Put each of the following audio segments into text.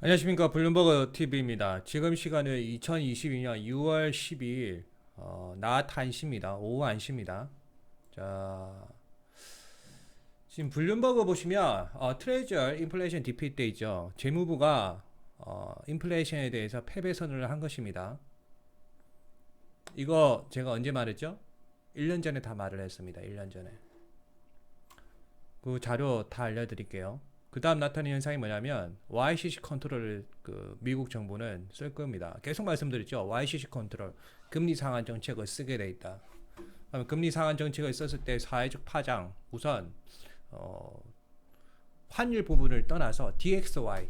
안녕하십니까 블룸버그 TV입니다. 지금 시간은 2022년 6월 12일 어, 낮 1시입니다. 오후 1시입니다. 자 지금 블룸버그 보시면 어, 트레저 인플레이션 디피트 돼 있죠. 재무부가 어, 인플레이션에 대해서 패배 선언을 한 것입니다. 이거 제가 언제 말했죠? 1년 전에 다 말을 했습니다. 1년 전에. 그 자료 다 알려드릴게요. 그 다음 나타나는 현상이 뭐냐면 YCC 컨트롤을 그 미국 정부는 쓸 겁니다. 계속 말씀드렸죠. YCC 컨트롤 금리 상한 정책을 쓰게 돼 있다. 그러면 금리 상한 정책을 썼을 때 사회적 파장 우선 어, 환율 부분을 떠나서 DXY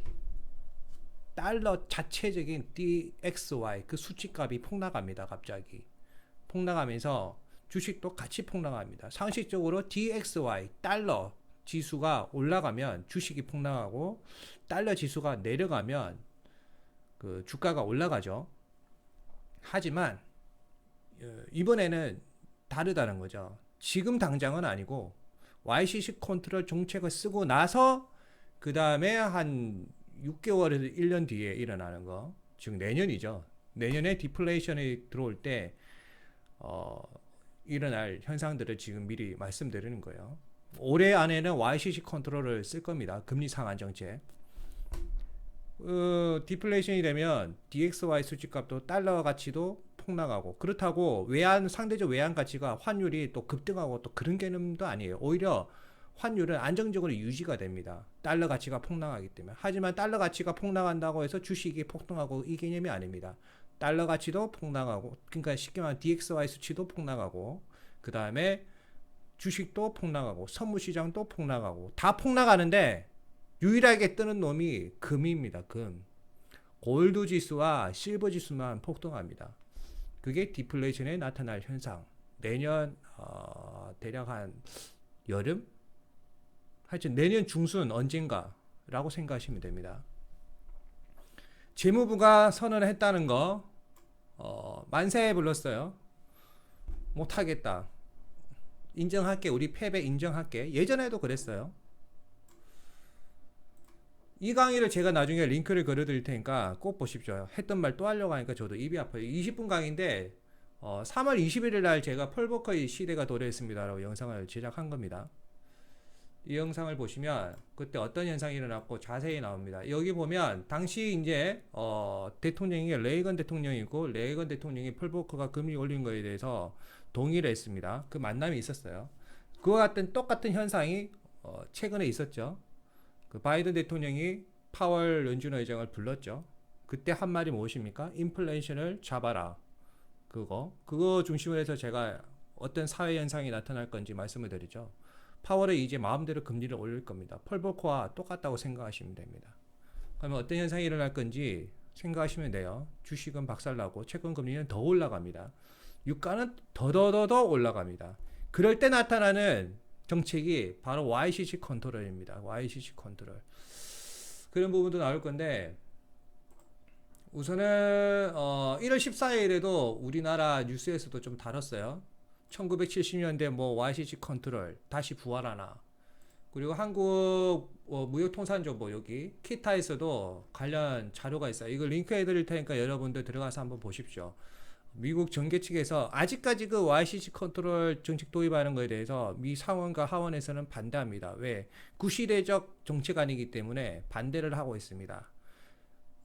달러 자체적인 DXY 그 수치값이 폭락합니다. 갑자기 폭락하면서 주식도 같이 폭락합니다. 상식적으로 DXY 달러 지수가 올라가면 주식이 폭락하고 달러 지수가 내려가면 그 주가가 올라가죠. 하지만 어, 이번에는 다르다는 거죠. 지금 당장은 아니고 YCC 컨트롤 정책을 쓰고 나서 그 다음에 한 6개월에서 1년 뒤에 일어나는 거, 즉 내년이죠. 내년에 디플레이션이 들어올 때 어, 일어날 현상들을 지금 미리 말씀드리는 거예요. 올해 안에는 YCC 컨트롤을 쓸 겁니다. 금리 상한 정책. 어, 디플레이션이 되면 DXY 수치값도 달러 가치도 폭락하고 그렇다고 외환 상대적 외환 가치가 환율이 또 급등하고 또 그런 개념도 아니에요. 오히려 환율은 안정적으로 유지가 됩니다. 달러 가치가 폭락하기 때문에. 하지만 달러 가치가 폭락한다고 해서 주식이 폭등하고 이 개념이 아닙니다. 달러 가치도 폭락하고 그러니까 쉽게 말하면 DXY 수치도 폭락하고 그 다음에 주식도 폭락하고 선물 시장도 폭락하고 다 폭락하는데 유일하게 뜨는 놈이 금입니다. 금. 골드 지수와 실버 지수만 폭등합니다. 그게 디플레이션에 나타날 현상. 내년 어, 대략 한 여름? 하여튼 내년 중순 언젠가라고 생각하시면 됩니다. 재무부가 선언했다는 거 어, 만세에 불렀어요. 못하겠다. 인정할게. 우리 패배 인정할게. 예전에도 그랬어요. 이 강의를 제가 나중에 링크를 걸어드릴 테니까 꼭 보십시오. 했던 말 또 하려고 하니까 저도 입이 아파요. 20분 강의인데 어, 3월 21일 날 제가 펄버커의 시대가 도래했습니다라고 영상을 제작한 겁니다. 이 영상을 보시면 그때 어떤 현상이 일어났고 자세히 나옵니다. 여기 보면 당시 이제 어, 대통령이 레이건 대통령이고 레이건 대통령이 펄버커가 금리 올린 거에 대해서 동의를 했습니다. 그 만남이 있었어요. 그와 같은 똑같은 현상이 어, 최근에 있었죠. 그 바이든 대통령이 파월 연준 의장을 불렀죠. 그때 한 말이 무엇입니까? 인플레이션을 잡아라. 그거 그거 중심으로 해서 제가 어떤 사회 현상이 나타날 건지 말씀을 드리죠. 파월이 이제 마음대로 금리를 올릴 겁니다. 펄버커와 똑같다고 생각하시면 됩니다. 그러면 어떤 현상이 일어날 건지 생각하시면 돼요. 주식은 박살나고 채권 금리는 더 올라갑니다. 유가는 더더더더 올라갑니다. 그럴 때 나타나는 정책이 바로 YCC 컨트롤입니다. YCC 컨트롤. 그런 부분도 나올 건데 우선은 어 1월 14일에도 우리나라 뉴스에서도 좀 다뤘어요. 1970년대 뭐 YCC 컨트롤 다시 부활하나. 그리고 한국 어, 무역통상정보 여기 키타에서도 관련 자료가 있어요. 이거 링크 해 드릴 테니까 여러분들 들어가서 한번 보십시오. 미국 정계 측에서 아직까지 그 YCC 컨트롤 정책 도입하는 것에 대해서 미 상원과 하원에서는 반대합니다. 왜? 구시대적 정책 아니기 때문에 반대를 하고 있습니다.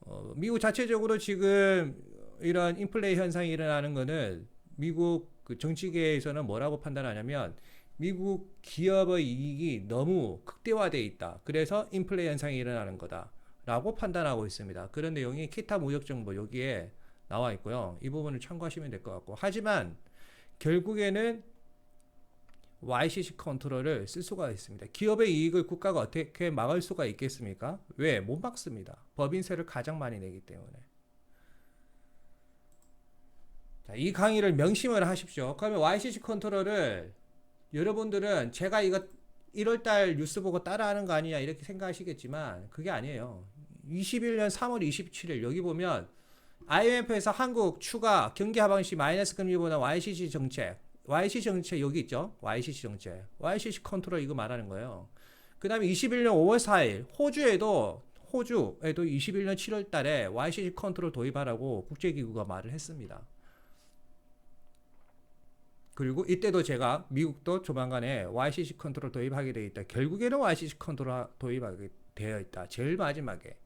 어, 미국 자체적으로 지금 이런 인플레이 현상이 일어나는 것은 미국 그 정치계에서는 뭐라고 판단하냐면 미국 기업의 이익이 너무 극대화되어 있다. 그래서 인플레이 현상이 일어나는 거다 라고 판단하고 있습니다. 그런 내용이 기타 무역 정보 여기에 나와 있고요. 이 부분을 참고하시면 될 것 같고. 하지만 결국에는 YCC 컨트롤을 쓸 수가 있습니다. 기업의 이익을 국가가 어떻게 막을 수가 있겠습니까? 왜? 못 막습니다. 법인세를 가장 많이 내기 때문에. 자, 이 강의를 명심을 하십시오. 그러면 YCC 컨트롤을 여러분들은 제가 이거 1월달 뉴스 보고 따라하는 거 아니냐 이렇게 생각하시겠지만 그게 아니에요. 21년 3월 27일 여기 보면 IMF에서 한국 추가 경기 하방 시 마이너스 금리보다 YCC 정책, YCC 정책 여기 있죠? YCC 정책, YCC 컨트롤 이거 말하는 거예요. 그 다음에 21년 5월 4일 호주에도 호주에도 21년 7월 달에 YCC 컨트롤 도입하라고 국제기구가 말을 했습니다. 그리고 이때도 제가 미국도 조만간에 YCC 컨트롤 도입하게 되어 있다. 결국에는 YCC 컨트롤 도입하게 되어 있다. 제일 마지막에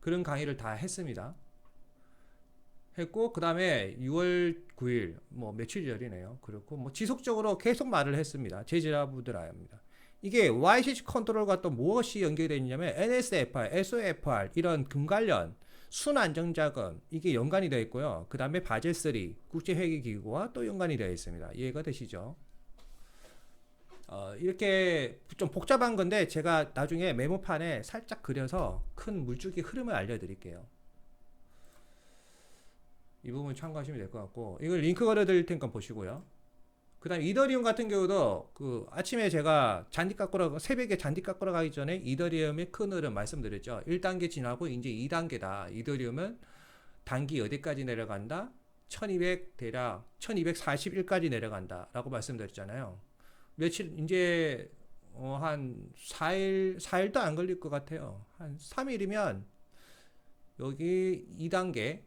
그런 강의를 다 했습니다. 했고 그 다음에 6월 9일 뭐 며칠 전이네요. 그렇고 뭐 지속적으로 계속 말을 했습니다. 제지라부들 아닙니다. 이게 YCC 컨트롤과 또 무엇이 연결되어 있냐면 NSFR, SOFR 이런 금 관련 순안정자금 이게 연관이 되어 있고요. 그 다음에 바젤 3 국제회계기구와 또 연관이 되어 있습니다. 이해가 되시죠? 어, 이렇게 좀 복잡한 건데 제가 나중에 메모판에 살짝 그려서 큰 물줄기 흐름을 알려드릴게요. 이 부분 참고하시면 될 것 같고 이걸 링크 걸어드릴 테니까 보시고요. 그 다음 이더리움 같은 경우도 그 아침에 제가 잔디 깎으러 새벽에 잔디 깎으러 가기 전에 이더리움의 큰 흐름 말씀드렸죠. 1단계 지나고 이제 2단계다. 이더리움은 단기 어디까지 내려간다? 1200 대략 1241까지 내려간다 라고 말씀드렸잖아요. 며칠 이제 어, 한 4일 4일도 안 걸릴 것 같아요. 한 3일이면 여기 2단계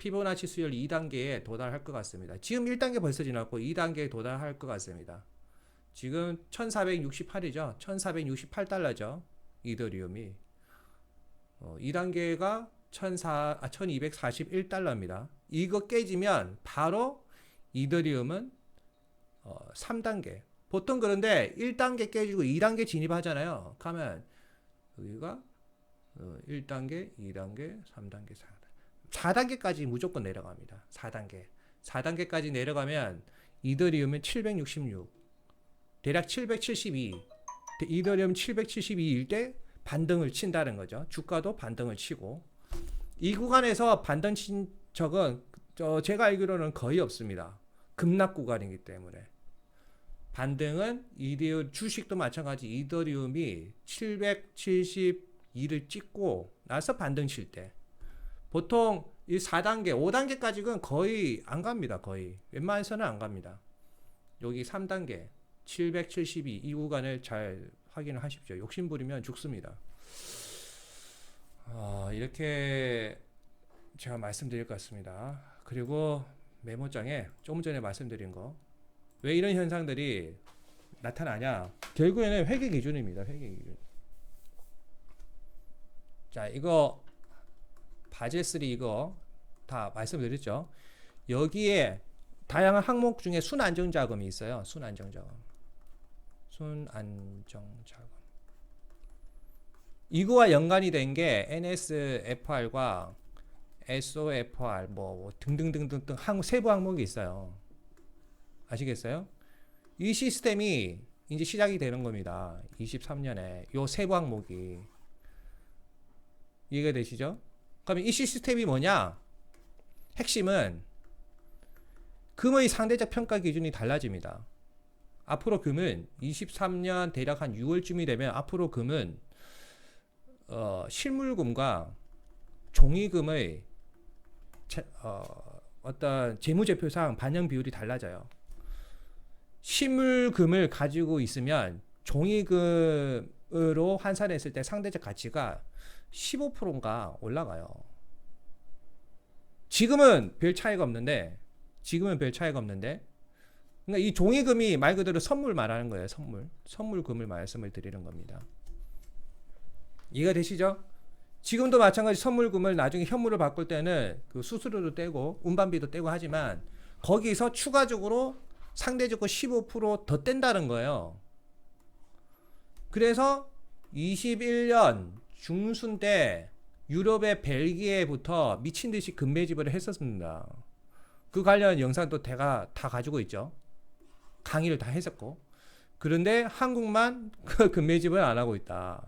피보나치 수열 2단계에 도달할 것 같습니다. 지금 1단계 벌써 지났고 2단계에 도달할 것 같습니다. 지금 1468이죠. 1468달러죠. 이더리움이. 어, 2단계가 14, 아, 1241달러입니다. 이거 깨지면 바로 이더리움은 어, 3단계. 보통 그런데 1단계 깨지고 2단계 진입하잖아요. 가면 여기가 어, 1단계, 2단계, 3단계, 4단계. 4단계까지 무조건 내려갑니다. 4단계. 4단계까지 내려가면 이더리움은 766, 대략 772, 이더리움 772일 때 반등을 친다는 거죠. 주가도 반등을 치고 이 구간에서 반등 친 적은 저 제가 알기로는 거의 없습니다. 급락 구간이기 때문에 반등은 이더리움 주식도 마찬가지 이더리움이 772를 찍고 나서 반등 칠때 보통 이 4단계, 5단계까지는 거의 안 갑니다. 거의. 웬만해서는 안 갑니다. 여기 3단계, 772, 이 구간을 잘 확인을 하십시오. 욕심부리면 죽습니다. 어, 이렇게 제가 말씀드릴 것 같습니다. 그리고 메모장에 조금 전에 말씀드린 거. 왜 이런 현상들이 나타나냐? 결국에는 회계 기준입니다. 회계 기준. 자, 이거 바젤 3 이거 다 말씀드렸죠. 여기에 다양한 항목 중에 순안정 자금이 있어요. 순안정 자금. 순안정 자금. 이거와 연관이 된 게 NSFR과 SOFR 뭐 등등등등등 항 세부 항목이 있어요. 아시겠어요? 이 시스템이 이제 시작이 되는 겁니다. 23년에 요 세부 항목이 이해가 되시죠? 그러면 이 시스템이 뭐냐? 핵심은 금의 상대적 평가 기준이 달라집니다. 앞으로 금은 23년 대략 한 6월쯤이 되면 앞으로 금은 어, 실물금과 종이금의 차, 어, 어떤 재무제표상 반영 비율이 달라져요. 실물금을 가지고 있으면 종이금으로 환산했을 때 상대적 가치가 15%인가 올라가요. 지금은 별 차이가 없는데 지금은 별 차이가 없는데 그러니까 이 종이금이 말 그대로 선물 말하는 거예요. 선물. 선물금을 말씀을 드리는 겁니다. 이해가 되시죠? 지금도 마찬가지 선물금을 나중에 현물을 바꿀 때는 그 수수료도 떼고 운반비도 떼고 하지만 거기서 추가적으로 상대적으로 15%더 뗀다는 거예요. 그래서 21년 중순 때 유럽의 벨기에부터 미친 듯이 금매집을 했었습니다. 그 관련 영상도 제가 다 가지고 있죠. 강의를 다 했었고. 그런데 한국만 그 금매집을 안 하고 있다.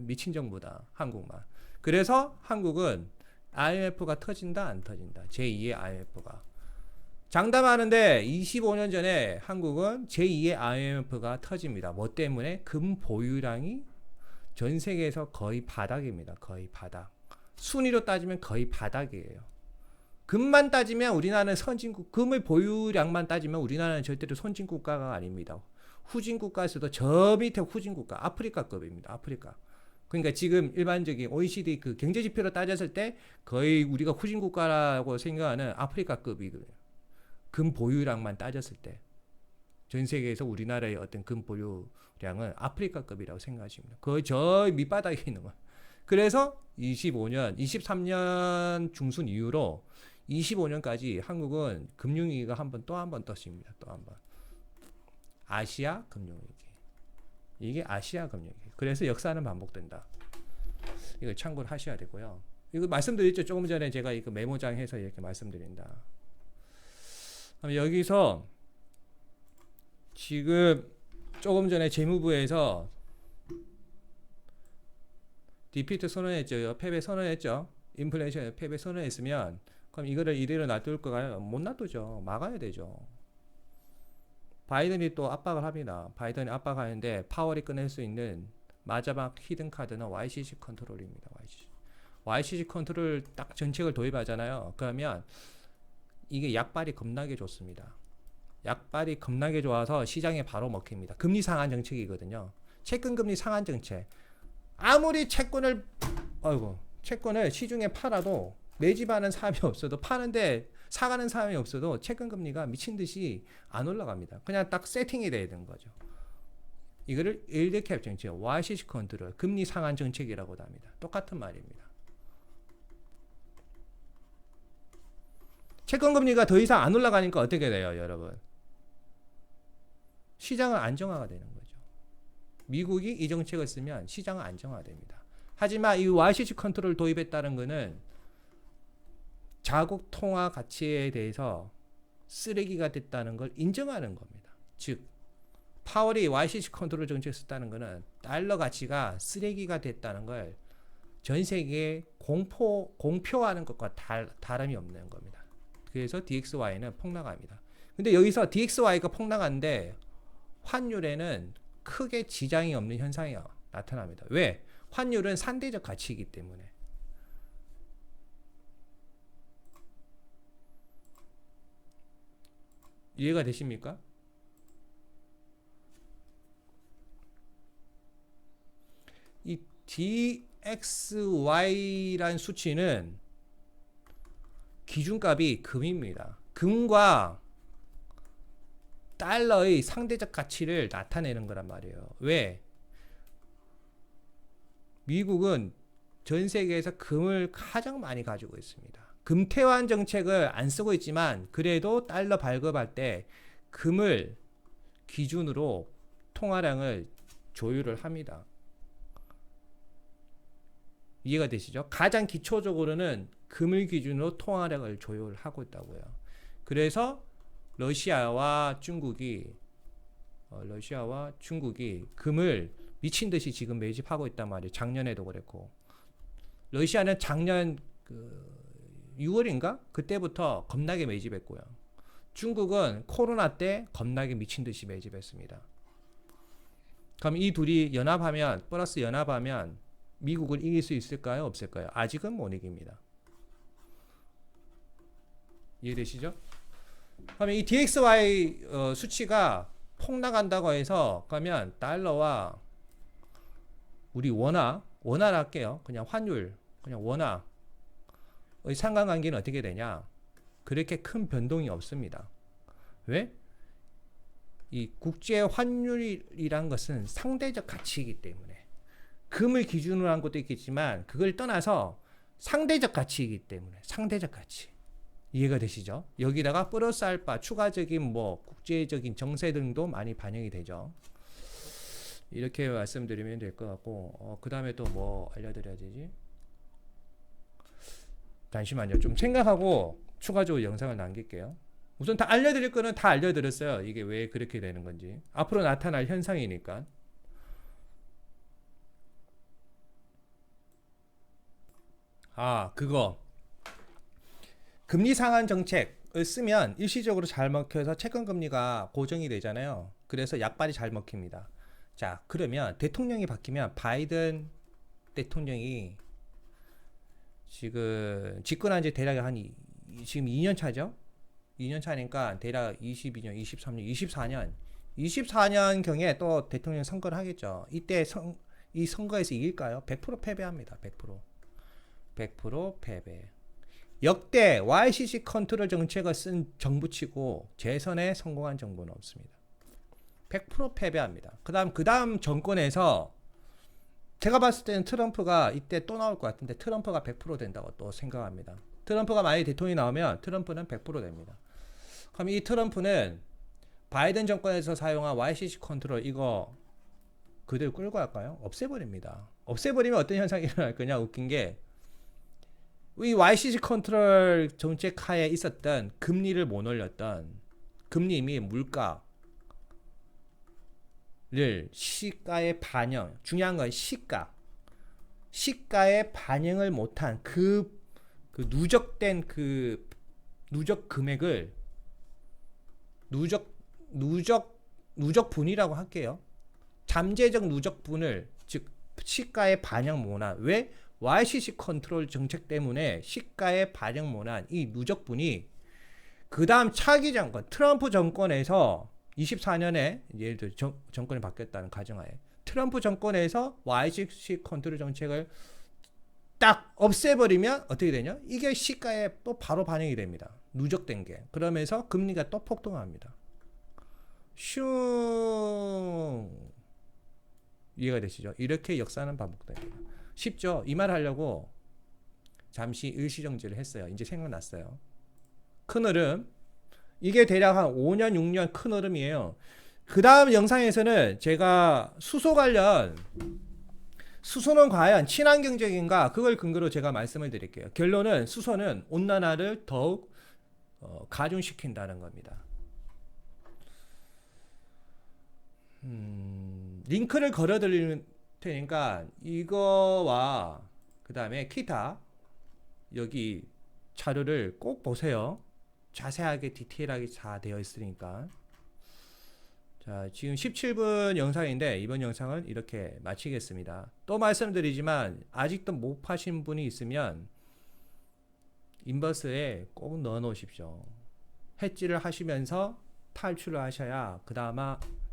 미친 정부다. 한국만. 그래서 한국은 IMF가 터진다 안 터진다. 제2의 IMF가. 장담하는데 25년 전에 한국은 제2의 IMF가 터집니다. 뭐 때문에 금 보유량이 전 세계에서 거의 바닥입니다. 거의 바닥. 순위로 따지면 거의 바닥이에요. 금만 따지면 우리나라는 선진국, 금의 보유량만 따지면 우리나라는 절대로 선진국가가 아닙니다. 후진국가에서도 저 밑에 후진국가, 아프리카급입니다. 아프리카. 그러니까 지금 일반적인 OECD 그 경제 지표로 따졌을 때 거의 우리가 후진 국가라고 생각하는 아프리카급이거든요. 금 보유량만 따졌을 때 전 세계에서 우리나라의 어떤 금 보유량은 아프리카급이라고 생각하십니다. 거의 저 밑바닥에 있는 거예요. 그래서 25년, 23년 중순 이후로 25년까지 한국은 금융위기가 한 번 또 한 번 떴습니다. 또 한 번. 아시아 금융위기. 이게 아시아 금융위기. 그래서 역사는 반복된다. 이걸 참고를 하셔야 되고요. 이거 말씀드렸죠. 조금 전에 제가 이거 메모장해서 이렇게 말씀드린다. 여기서 지금 조금 전에 재무부에서 디피트 선언했죠. 패배 선언했죠. 인플레이션 패배 선언했으면 그럼 이거를 이대로 놔둘 거가요? 못 놔두죠. 막아야 되죠. 바이든이 또 압박을 합니다. 바이든이 압박하는데 파월이 꺼낼 수 있는 마지막 히든 카드는 YCC 컨트롤입니다. YCC. YCC 컨트롤 딱 정책을 도입하잖아요. 그러면 이게 약발이 겁나게 좋습니다. 약발이 겁나게 좋아서 시장에 바로 먹힙니다. 금리 상한 정책이거든요. 채권 금리 상한 정책. 아무리 채권을 아이고 채권을 시중에 팔아도 매집하는 사람이 없어도 파는데 사가는 사람이 없어도 채권 금리가 미친 듯이 안 올라갑니다. 그냥 딱 세팅이 돼야 되는 거죠. 이거를 일드캡 정책, YCC 컨트롤, 금리 상한 정책이라고도 합니다. 똑같은 말입니다. 채권 금리가 더 이상 안 올라가니까 어떻게 돼요, 여러분? 시장은 안정화가 되는 거죠. 미국이 이 정책을 쓰면 시장은 안정화됩니다. 하지만 이 YCC 컨트롤 도입했다는 것은 자국 통화 가치에 대해서 쓰레기가 됐다는 걸 인정하는 겁니다. 즉 파월이 YCC 컨트롤 정책 썼다는 것은 달러 가치가 쓰레기가 됐다는 걸 전 세계에 공포 공표하는 것과 달, 다름이 없는 겁니다. 그래서 DXY는 폭락합니다. 근데 여기서 DXY가 폭락하는데 환율에는 크게 지장이 없는 현상이 나타납니다. 왜? 환율은 상대적 가치이기 때문에. 이해가 되십니까? 이 DXY란 수치는 기준값이 금입니다. 금과 달러의 상대적 가치를 나타내는 거란 말이에요. 왜? 미국은 전 세계에서 금을 가장 많이 가지고 있습니다. 금태환 정책을 안 쓰고 있지만 그래도 달러 발급할 때 금을 기준으로 통화량을 조율을 합니다. 이해가 되시죠? 가장 기초적으로는 금을 기준으로 통화량을 조율하고 있다고요. 그래서 러시아와 중국이 어, 러시아와 중국이 금을 미친 듯이 지금 매집하고 있단 말이에요. 작년에도 그랬고 러시아는 작년 그 6월인가 그때부터 겁나게 매집했고요. 중국은 코로나 때 겁나게 미친 듯이 매집했습니다. 그럼 이 둘이 연합하면 플러스 연합하면 미국을 이길 수 있을까요? 없을까요? 아직은 못 이깁니다. 이해되시죠? 그러면 이 DXY 어, 수치가 폭락한다고 해서 그러면 달러와 우리 원화 원화 할게요. 그냥 환율 그냥 원화 의 상관관계는 어떻게 되냐? 그렇게 큰 변동이 없습니다. 왜? 이 국제 환율이란 것은 상대적 가치이기 때문에 금을 기준으로 한 것도 있겠지만 그걸 떠나서 상대적 가치이기 때문에 상대적 가치 이해가 되시죠? 여기다가 플러스 알파 추가적인 뭐 국제적인 정세 등도 많이 반영이 되죠. 이렇게 말씀드리면 될 것 같고 어, 그 다음에 또 뭐 알려드려야 되지? 잠시만요. 좀 생각하고 추가적으로 영상을 남길게요. 우선 다 알려드릴 거는 다 알려드렸어요. 이게 왜 그렇게 되는 건지. 앞으로 나타날 현상이니까. 아, 그거. 금리 상한 정책을 쓰면 일시적으로 잘 먹혀서 채권 금리가 고정이 되잖아요. 그래서 약발이 잘 먹힙니다. 자, 그러면 대통령이 바뀌면 바이든 대통령이 지금 집권한 지 대략 한 이, 지금 2년 차죠? 2년 차니까 대략 22년, 23년, 24년, 24년 경에 또 대통령 선거를 하겠죠. 이때 선, 이 선거에서 이길까요? 100% 패배합니다. 100%. 100% 패배. 역대 YCC 컨트롤 정책을 쓴 정부치고 재선에 성공한 정부는 없습니다. 100% 패배합니다. 그다음 그다음 정권에서 제가 봤을 때는 트럼프가 이때 또 나올 것 같은데 트럼프가 100% 된다고 또 생각합니다. 트럼프가 만약에 대통령이 나오면 트럼프는 100% 됩니다. 그럼 이 트럼프는 바이든 정권에서 사용한 YCC 컨트롤 이거 그대로 끌고 갈까요? 없애버립니다. 없애버리면 어떤 현상이 일어날 거냐 웃긴 게 이 YCC 컨트롤 정책 하에 있었던 금리를 못 올렸던 금리 및 물가 를 시가에 반영 중요한 건 시가. 시가에 반영을 못한 그, 그 누적된 그 누적 금액을 누적 누적 누적분이라고 할게요. 잠재적 누적분을 즉 시가에 반영 못한 왜 YCC 컨트롤 정책 때문에 시가에 반영 못한 이 누적분이 그 다음 차기 정권 트럼프 정권에서 24년에 예를 들어 정, 정권이 바뀌었다는 가정하에 트럼프 정권에서 YCC 컨트롤 정책을 딱 없애버리면 어떻게 되냐? 이게 시가에 또 바로 반영이 됩니다. 누적된 게. 그러면서 금리가 또 폭등합니다. 슝 이해가 되시죠? 이렇게 역사는 반복됩니다. 쉽죠? 이 말 하려고 잠시 일시정지를 했어요. 이제 생각났어요. 큰 흐름 이게 대략 한 5년, 6년 큰 흐름이에요. 그 다음 영상에서는 제가 수소 관련 수소는 과연 친환경적인가 그걸 근거로 제가 말씀을 드릴게요. 결론은 수소는 온난화를 더욱 어, 가중시킨다는 겁니다. 음, 링크를 걸어드릴 테니까 이거와 그 다음에 기타 여기 자료를 꼭 보세요. 자세하게 디테일하게 다 되어 있으니까. 자 지금 17분 영상인데 이번 영상은 이렇게 마치겠습니다. 또 말씀드리지만 아직도 못 파신 분이 있으면 인버스에 꼭 넣어 놓으십시오. 해지를 하시면서 탈출을 하셔야 그 다음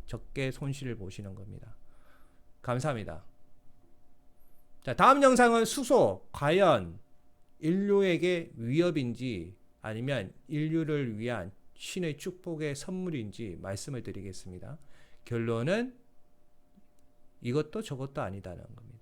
적게 손실을 보시는 겁니다 감사합니다 자 다음 영상은 수소 과연 인류에게 위협인지 아니면 인류를 위한 신의 축복의 선물인지 말씀을 드리겠습니다. 결론은 이것도 저것도 아니다는 겁니다.